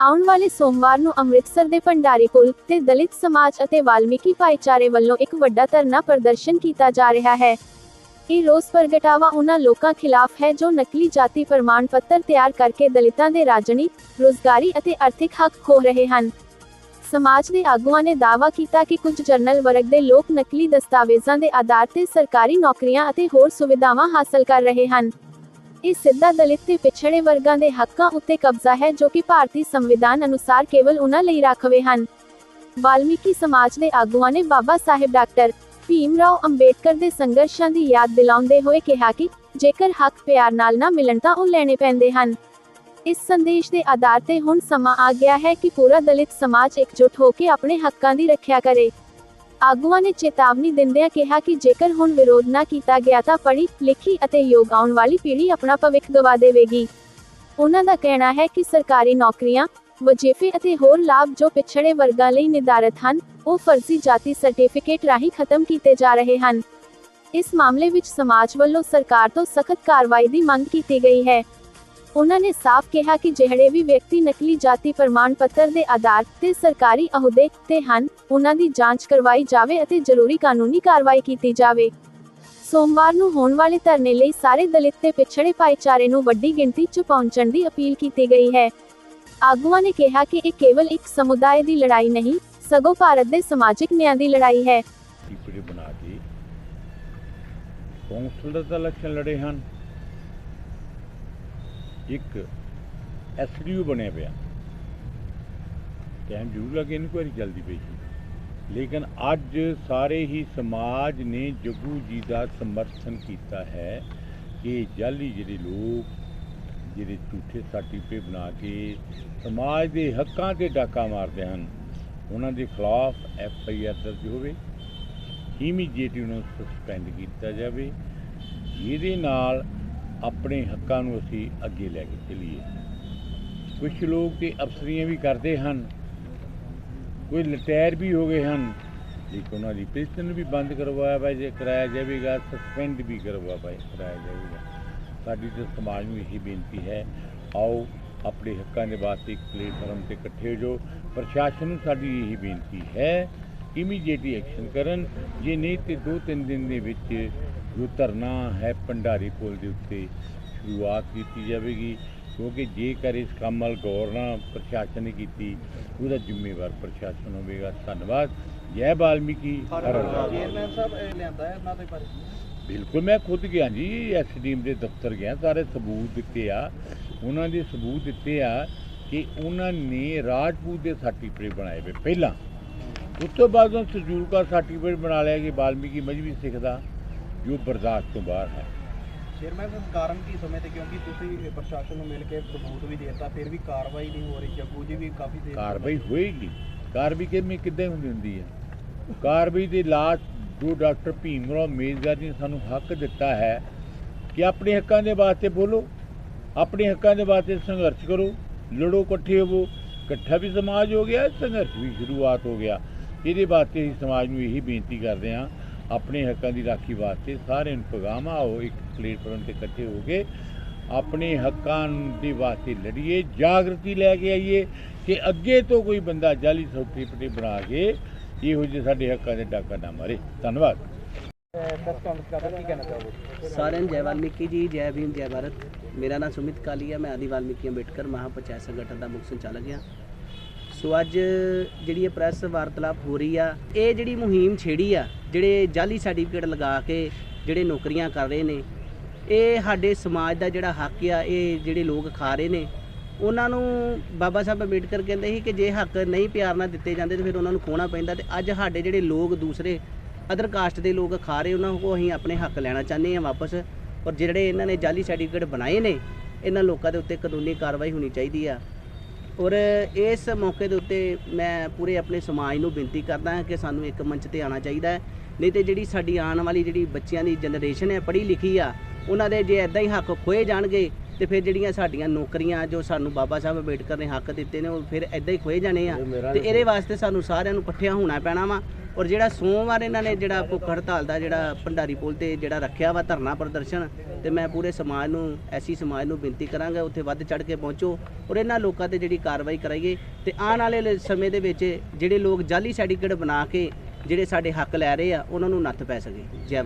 ਆਉਣ ਵਾਲੇ ਸੋਮਵਾਰ ਨੂੰ ਅੰਮ੍ਰਿਤਸਰ ਦੇ ਭੰਡਾਰੀ ਪੁਲ ਤੇ ਦਲਿਤ ਸਮਾਜ ਅਤੇ ਵਾਲਮੀਕੀ ਭਾਈਚਾਰੇ ਵੱਲੋਂ ਇੱਕ ਵੱਡਾ ਧਰਨਾ ਪ੍ਰਦਰਸ਼ਨ ਕੀਤਾ ਜਾ ਰਿਹਾ ਹੈ। ਇਹ ਰੋਸ ਪ੍ਰਗਟਾਵਾ ਉਹਨਾਂ ਲੋਕਾਂ ਖਿਲਾਫ ਹੈ ਜੋ ਨਕਲੀ ਜਾਤੀ ਪ੍ਰਮਾਣ ਪੱਤਰ ਤਿਆਰ ਕਰਕੇ ਦਲਿਤਾਂ ਦੇ ਰਾਜਨੀ, ਰੋਜ਼ਗਾਰੀ ਅਤੇ ਆਰਥਿਕ ਹੱਕ ਖੋ ਰਹੇ ਹਨ। ਸਮਾਜ ਦੇ ਆਗੂਆਂ ਨੇ ਦਾਅਵਾ ਕੀਤਾ ਕਿ ਕੁਝ ਜਰਨਲ ਵਰਗ ਦੇ ਲੋਕ ਨਕਲੀ ਦਸਤਾਵੇਜ਼ਾਂ ਦੇ ਆਧਾਰ ਤੇ ਸਰਕਾਰੀ ਨੌਕਰੀਆਂ ਅਤੇ ਹੋਰ ਸੁਵਿਧਾਵਾਂ ਹਾਸਲ ਕਰ ਰਹੇ ਹਨ। ਇਹ ਸਿੱਧਾ ਦਲਿਤ ਤੇ ਪਿਛੜੇ ਵਰਗਾਂ ਦੇ ਹੱਕਾਂ ਉੱਤੇ ਕਬਜ਼ਾ ਹੈ ਜੋ ਕਿ ਭਾਰਤੀ ਸੰਵਿਧਾਨ ਅਨੁਸਾਰ ਕੇਵਲ ਉਹਨਾਂ ਲਈ ਰਾਖਵੇਂ ਹਨ। ਵਾਲਮੀਕੀ ਸਮਾਜ ਦੇ ਆਗੂਆਂ ਨੇ ਬਾਬਾ ਸਾਹਿਬ ਡਾਕਟਰ ਭੀਮ ਰਾਓ ਅੰਬੇਡਕਰ ਦੇ ਸੰਘਰਸ਼ਾਂ ਦੀ ਯਾਦ ਦਿਲਾਉਂਦੇ ਹੋਏ ਕਿਹਾ ਕਿ ਜੇਕਰ ਹੱਕ ਪਿਆਰ ਨਾਲ ਨਾ ਮਿਲਣ ਤਾਂ ਉਹ ਲੈਣੇ ਪੈਂਦੇ ਹਨ। ਇਸ ਸੰਦੇਸ਼ ਦੇ ਆਧਾਰ ਤੇ ਹੁਣ ਸਮਾਂ ਆ ਗਿਆ ਹੈ ਕਿ ਪੂਰਾ ਦਲਿਤ ਸਮਾਜ ਇਕਜੁੱਟ ਹੋ ਕੇ ਆਪਣੇ ਹੱਕਾਂ ਦੀ ਰੱਖਿਆ ਕਰੇ। ਆਗੂਆਂ ਨੇ ਚੇਤਾਵਨੀ ਦਿੰਦਿਆਂ ਕਿਹਾ ਕਿ ਜੇਕਰ ਹੁਣ ਵਿਰੋਧ ਨਾ ਕੀਤਾ ਗਿਆ ਤਾਂ ਪੜ੍ਹੀ, ਲਿਖੀ ਅਤੇ ਯੋਗ ਆਉਣ ਵਾਲੀ ਪੀੜ੍ਹੀ ਆਪਣਾ ਭਵਿੱਖ ਗਵਾ ਦੇਵੇਗੀ। ਉਹਨਾਂ ਦਾ ਕਹਿਣਾ ਹੈ ਕਿ ਸਰਕਾਰੀ ਨੌਕਰੀਆਂ, ਵਜ਼ੀਫੇ ਅਤੇ ਹੋਰ ਲਾਭ ਜੋ ਪਿਛੜੇ ਵਰਗਾਂ ਲਈ ਨਿਰਧਾਰਤ ਹਨ, ਉਹ ਫਰਜ਼ੀ ਜਾਤੀ ਸਰਟੀਫਿਕੇਟ ਰਾਹੀਂ ਖਤਮ ਕੀਤੇ ਜਾ ਰਹੇ ਹਨ। ਇਸ ਮਾਮਲੇ ਵਿੱਚ ਸਮਾਜ ਵੱਲੋਂ ਸਰਕਾਰ ਤੋਂ ਸਖਤ ਕਾਰਵਾਈ ਦੀ ਮੰਗ ਕੀਤੀ ਗਈ ਹੈ। ਉਹਨਾਂ ਨੇ ਸਾਫ਼ ਕਿਹਾ ਕਿ ਜਿਹੜੇ ਵੀ ਵਿਅਕਤੀ ਨਕਲੀ ਜਾਤੀ ਪ੍ਰਮਾਣ ਪੱਤਰ ਦੇ ਆਧਾਰ ਤੇ ਸਰਕਾਰੀ ਅਹੁਦੇ ਤੇ ਹਨ, ਉਹਨਾਂ ਦੀ ਜਾਂਚ ਕਰਵਾਈ ਜਾਵੇ ਅਤੇ ਜ਼ਰੂਰੀ ਕਾਨੂੰਨੀ ਕਾਰਵਾਈ ਕੀਤੀ ਜਾਵੇ। ਸੋਮਵਾਰ ਨੂੰ ਹੋਣ ਵਾਲੇ ਧਰਨੇ ਲਈ ਸਾਰੇ ਦਲਿਤ ਤੇ ਪਿਛੜੇ ਭਾਈਚਾਰੇ ਨੂੰ ਵੱਡੀ ਗਿਣਤੀ 'ਚ ਪਹੁੰਚਣ ਦੀ ਅਪੀਲ ਕੀਤੀ ਗਈ ਹੈ। ਆਗੂਆਂ ਨੇ ਕਿਹਾ ਕਿ ਇਹ ਕੇਵਲ ਇੱਕ ਸਮੁਦਾਇ ਦੀ ਲੜਾਈ ਨਹੀਂ, ਸਗੋਂ ਭਾਰਤ ਦੇ ਸਮਾਜਿਕ ਨਿਆਂ ਦੀ ਲੜਾਈ ਹੈ। ਬਣਾ ਕੇ ਕੌਂਸਲਰ ਦਾ ਇਲੈਕਸ਼ਨ ਲੜੇ ਹਨ। ਇੱਕ ਐਸਡੀਓ ਬਣਿਆ ਪਿਆ। ਟਾਈਮ ਜ਼ਰੂਰ ਲੱਗੇ ਇਨਕੁਆਇਰੀ ਚੱਲਦੀ ਪਈ ਸੀ। ਲੇਕਿਨ ਅੱਜ ਸਾਰੇ ਹੀ ਸਮਾਜ ਨੇ ਜੱਗੂ ਜੀ ਦਾ ਸਮਰਥਨ ਕੀਤਾ ਹੈ ਕਿ ਜਾਲੀ ਜਿਹੜੇ ਲੋਕ ਜਿਹੜੇ ਝੂਠੇ ਸਰਟੀਫਿਕੇਟ ਬਣਾ ਕੇ ਸਮਾਜ ਦੇ ਹੱਕਾਂ ਤੇ ਡਾਕਾ ਮਾਰਦੇ ਹਨ, ਉਹਨਾਂ ਦੇ ਖਿਲਾਫ ਐਫ ਆਈ ਆਰ ਦਰਜ ਹੋਵੇ, ਇਮੀਡੀਏਟਲੀ ਉਹਨਾਂ ਨੂੰ ਸਸਪੈਂਡ ਕੀਤਾ ਜਾਵੇ। ਜਿਹਦੇ ਨਾਲ ਆਪਣੇ ਹੱਕਾਂ ਨੂੰ ਅਸੀਂ ਅੱਗੇ ਲੈ ਕੇ ਚੱਲੀਏ। ਕੁਝ ਲੋਕ ਤੇ ਅਫਸਰੀਆਂ ਵੀ ਕਰਦੇ ਹਨ। ਕੋਈ ਲਟੈਰ ਵੀ ਹੋ ਗਏ ਹਨ, ਲੇਕਿਨ ਉਹਨਾਂ ਦੀ ਪੈਨਸ਼ਨ ਵੀ ਬੰਦ ਕਰਵਾਇਆ ਵਾ ਜੇ ਕਰਾਇਆ ਜਾਵੇਗਾ, ਸਸਪੈਂਡ ਵੀ ਕਰਵਾ ਪਾਏ ਕਰਾਇਆ ਜਾਵੇਗਾ। ਸਾਡੀ ਤੇ ਸਮਾਜ ਨੂੰ ਇਹੀ ਬੇਨਤੀ ਹੈ, ਆਓ ਆਪਣੇ ਹੱਕਾਂ ਦੇ ਵਾਸਤੇ ਇੱਕ ਪਲੇਟਫਾਰਮ ਤੇ ਇਕੱਠੇ ਹੋ ਜਾਓ। ਪ੍ਰਸ਼ਾਸਨ ਨੂੰ ਸਾਡੀ ਇਹੀ ਬੇਨਤੀ ਹੈ ਇਮੀਡੀਏਟਲੀ ਐਕਸ਼ਨ ਕਰਨ। ਜੇ ਨਹੀਂ ਤੇ ਦੋ ਤਿੰਨ ਦਿਨ ਦੇ ਵਿੱਚ ਜੋ ਧਰਨਾ ਹੈ ਭੰਡਾਰੀ ਪੁਲ ਦੇ ਉੱਤੇ ਸ਼ੁਰੂਆਤ ਕੀਤੀ ਜਾਵੇਗੀ ਕਿਉਂਕਿ ਜੇਕਰ ਇਸ ਕੰਮ ਵੱਲ ਗੌਰ ਨਾ ਪ੍ਰਸ਼ਾਸਨ ਨੇ ਕੀਤੀ ਉਹਦਾ ਜ਼ਿੰਮੇਵਾਰ ਪ੍ਰਸ਼ਾਸਨ ਹੋਵੇਗਾ। ਧੰਨਵਾਦ। ਜੈ ਬਾਲਮੀਕੀ। ਚੇਅਰਮੈਨ ਸਾਹਿਬ ਲਿਆਂਦਾ ਹੈ ਉਹਨਾਂ ਦੇ ਬਾਰੇ। ਬਿਲਕੁਲ ਮੈਂ ਖੁਦ ਗਿਆ ਜੀ ਐਸਡੀਐਮ ਦੇ ਦਫ਼ਤਰ ਗਿਆ ਸਾਰੇ ਸਬੂਤ ਦਿੱਤੇ ਆ। ਉਹਨਾਂ ਦੇ ਸਬੂਤ ਦਿੱਤੇ ਆ ਕਿ ਉਹਨਾਂ ਨੇ ਰਾਜਪੂਤ ਦੇ ਸਰਟੀਫਿਕੇਟ ਬਣਾਏ ਵੇ ਪਹਿਲਾਂ। ਉਸ ਤੋਂ ਬਾਅਦ ਉਹ ਸਜੂਰ ਦਾ ਸਰਟੀਫਿਕੇਟ ਬਣਾ ਲਿਆ ਕਿ ਬਾਲਮੀਕੀ ਮਜਬੀ ਸਿੱਖ ਦਾ। ਜੋ ਬਰਦਾਸ਼ਤ ਤੋਂ ਬਾਹਰ ਹੈ। ਚੇਅਰਮੈਨ ਸਾਹਿਬ ਕਾਰਨ ਕੀ ਸਮੇਂ ਤੇ ਕਿਉਂਕਿ ਤੁਸੀਂ ਪ੍ਰਸ਼ਾਸਨ ਨੂੰ ਮਿਲ ਕੇ ਸਬੂਤ ਵੀ ਦੇਤਾ ਫਿਰ ਵੀ ਕਾਰਵਾਈ ਨਹੀਂ ਹੋ ਰਹੀ ਜੱਗੂ ਜੀ ਵੀ ਕਾਫੀ ਦੇਰ ਕਾਰਵਾਈ ਹੋਏਗੀ। ਕਾਰਵਾਈ ਕਿਵੇਂ ਕਿੱਦਾਂ ਹੁੰਦੀ ਹੁੰਦੀ ਹੈ? ਕਾਰਵਾਈ ਦੇ ਲਾਸਟ ਜੋ ਡਾਕਟਰ ਭੀਮ ਰਾਓ ਅੰਬੇਦਕਰ ਜੀ ਨੇ ਸਾਨੂੰ ਹੱਕ ਦਿੱਤਾ ਹੈ ਕਿ ਆਪਣੇ ਹੱਕਾਂ ਦੇ ਵਾਸਤੇ ਬੋਲੋ ਆਪਣੇ ਹੱਕਾਂ ਦੇ ਵਾਸਤੇ ਸੰਘਰਸ਼ ਕਰੋ ਲੜੋ ਇਕੱਠੇ ਹੋਵੋ। ਇਕੱਠਾ ਵੀ ਸਮਾਜ ਹੋ ਗਿਆ ਸੰਘਰਸ਼ ਵੀ ਸ਼ੁਰੂਆਤ ਹੋ ਗਿਆ। ਇਹਦੇ ਵਾਸਤੇ ਅਸੀਂ ਸਮਾਜ ਨੂੰ ਇਹੀ ਬੇਨਤੀ ਕਰਦੇ ਹਾਂ ਆਪਣੇ ਹੱਕਾਂ ਦੀ ਰਾਖੀ ਵਾਸਤੇ ਸਾਰਿਆਂ ਨੂੰ ਪੈਗਾਮ ਆਓ ਇੱਕ ਪਲੇਟਫਾਰਮ ਤੇ ਇਕੱਠੇ ਹੋ ਕੇ ਆਪਣੇ ਹੱਕਾਂ ਦੇ ਵਾਸਤੇ ਲੜੀਏ, ਜਾਗਰਤੀ ਲੈ ਕੇ ਆਈਏ ਕਿ ਅੱਗੇ ਤੋਂ ਕੋਈ ਬੰਦਾ ਜਾਲੀ ਸਰਟੀਫਿਕੇਟ ਬਣਾ ਕੇ ਇਹੋ ਜਿਹੇ ਸਾਡੇ ਹੱਕਾਂ ਦੇ ਡਾਕਾ ਨਾ ਮਾਰੇ। ਧੰਨਵਾਦ। ਸਾਰਿਆਂ ਨੂੰ ਜੈ ਵਾਲਮੀਕੀ ਜੀ, ਜੈ ਭੀਮ, ਜੈ ਭਾਰਤ। ਮੇਰਾ ਨਾਮ ਸੁਮਿਤ ਕਾਲੀ ਹੈ ਮੈਂ ਆਦੀ ਵਾਲਮੀਕੀ ਅੰਬੇਡਕਰ ਮਹਾਪੰਚਾਇਤ ਸੰਗਠਨ ਦਾ ਮੁੱਖ ਸੰਚਾਲਕ ਹਾਂ। ਸੋ ਅੱਜ ਜਿਹੜੀ ਇਹ ਪ੍ਰੈਸ ਵਾਰਤਾਲਾਪ ਹੋ ਰਹੀ ਆ, ਇਹ ਜਿਹੜੀ ਮੁਹਿੰਮ ਛੇੜੀ ਆ ਜਿਹੜੇ ਜਾਲੀ ਸਰਟੀਫਿਕੇਟ ਲਗਾ ਕੇ ਜਿਹੜੇ ਨੌਕਰੀਆਂ ਕਰ ਰਹੇ ਨੇ, ਇਹ ਸਾਡੇ ਸਮਾਜ ਦਾ ਜਿਹੜਾ ਹੱਕ ਆ, ਇਹ ਜਿਹੜੇ ਲੋਕ ਖਾ ਰਹੇ ਨੇ, ਉਹਨਾਂ ਨੂੰ ਬਾਬਾ ਸਾਹਿਬ ਅੰਬੇਡਕਰ ਕਹਿੰਦੇ ਸੀ ਕਿ ਜੇ ਹੱਕ ਨਹੀਂ ਪਿਆਰ ਨਾਲ ਦਿੱਤੇ ਜਾਂਦੇ ਤਾਂ ਫਿਰ ਉਹਨਾਂ ਨੂੰ ਖੋਣਾ ਪੈਂਦਾ ਤੇ ਅੱਜ ਸਾਡੇ ਜਿਹੜੇ ਲੋਕ ਦੂਸਰੇ ਅਦਰ ਕਾਸਟ ਦੇ ਲੋਕ ਖਾ ਰਹੇ, ਉਹਨਾਂ ਕੋਲ ਅਸੀਂ ਆਪਣੇ ਹੱਕ ਲੈਣਾ ਚਾਹੁੰਦੇ ਹਾਂ ਵਾਪਸ ਔਰ ਜਿਹੜੇ ਇਹਨਾਂ ਨੇ ਜਾਲੀ ਸਰਟੀਫਿਕੇਟ ਬਣਾਏ ਨੇ, ਇਹਨਾਂ ਲੋਕਾਂ ਦੇ ਉੱਤੇ ਕਾਨੂੰਨੀ ਕਾਰਵਾਈ ਹੋਣੀ ਚਾਹੀਦੀ ਆ। ਔਰ ਇਸ ਮੌਕੇ ਦੇ ਉੱਤੇ ਮੈਂ ਪੂਰੇ ਆਪਣੇ ਸਮਾਜ ਨੂੰ ਬੇਨਤੀ ਕਰਦਾ ਹਾਂ ਕਿ ਸਾਨੂੰ ਇੱਕ ਮੰਚ ਤੇ ਆਉਣਾ ਚਾਹੀਦਾ ਹੈ। ਨਹੀਂ ਤੇ ਜਿਹੜੀ ਸਾਡੀ ਆਉਣ ਵਾਲੀ ਜਿਹੜੀ ਬੱਚਿਆਂ ਦੀ ਜਨਰੇਸ਼ਨ ਹੈ ਪੜ੍ਹੀ ਲਿਖੀ ਆ ਉਹਨਾਂ ਦੇ ਜੇ ਐਦਾਂ ਹੀ ਹੱਕ ਖੋਏ ਜਾਣਗੇ ਤੇ ਫਿਰ ਜਿਹੜੀਆਂ ਸਾਡੀਆਂ ਨੌਕਰੀਆਂ ਜੋ ਸਾਨੂੰ ਬਾਬਾ ਸਾਹਿਬ ਅੰਬੇਡਕਰ ਨੇ ਹੱਕ ਦਿੱਤੇ ਨੇ ਉਹ ਫਿਰ ਐਦਾਂ ਹੀ ਖੋਏ ਜਾਣੇ ਆ। ਤੇ ਇਹਦੇ ਵਾਸਤੇ ਸਾਨੂੰ ਸਾਰਿਆਂ ਨੂੰ ਇਕੱਠਿਆਂ ਹੋਣਾ ਪੈਣਾ ਵਾ ਔਰ ਜਿਹੜਾ ਸੋਮਵਾਰ ਇਹਨਾਂ ਨੇ ਜਿਹੜਾ ਭੁੱਖ ਹੜਤਾਲ ਦਾ ਜਿਹੜਾ ਭੰਡਾਰੀ ਪੁਲ ਤੇ ਜਿਹੜਾ ਰੱਖਿਆ ਵਾ ਧਰਨਾ ਪ੍ਰਦਰਸ਼ਨ ਤੇ ਮੈਂ ਪੂਰੇ ਸਮਾਜ ਨੂੰ ਐਸੀ ਸਮਾਜ ਨੂੰ ਬੇਨਤੀ ਕਰਾਂਗਾ ਉੱਥੇ ਵੱਧ ਚੜ ਕੇ ਪਹੁੰਚੋ ਔਰ ਇਹਨਾਂ ਲੋਕਾਂ ਤੇ ਜਿਹੜੀ ਕਾਰਵਾਈ ਕਰਾਈਏ ਤੇ ਆਉਣ ਵਾਲੇ ਸਮੇਂ ਦੇ ਵਿੱਚ ਜਿਹੜੇ ਲੋਕ ਜਾਲੀ ਸਰਟੀਫਿਕੇਟ ਬਣਾ ਕੇ ਜਿਹੜੇ ਸਾਡੇ ਹੱਕ ਲੈ ਰਹੇ ਆ ਉਹਨਾਂ ਨੂੰ ਨੱਥ ਪੈ ਸਕੇ। ਜੈ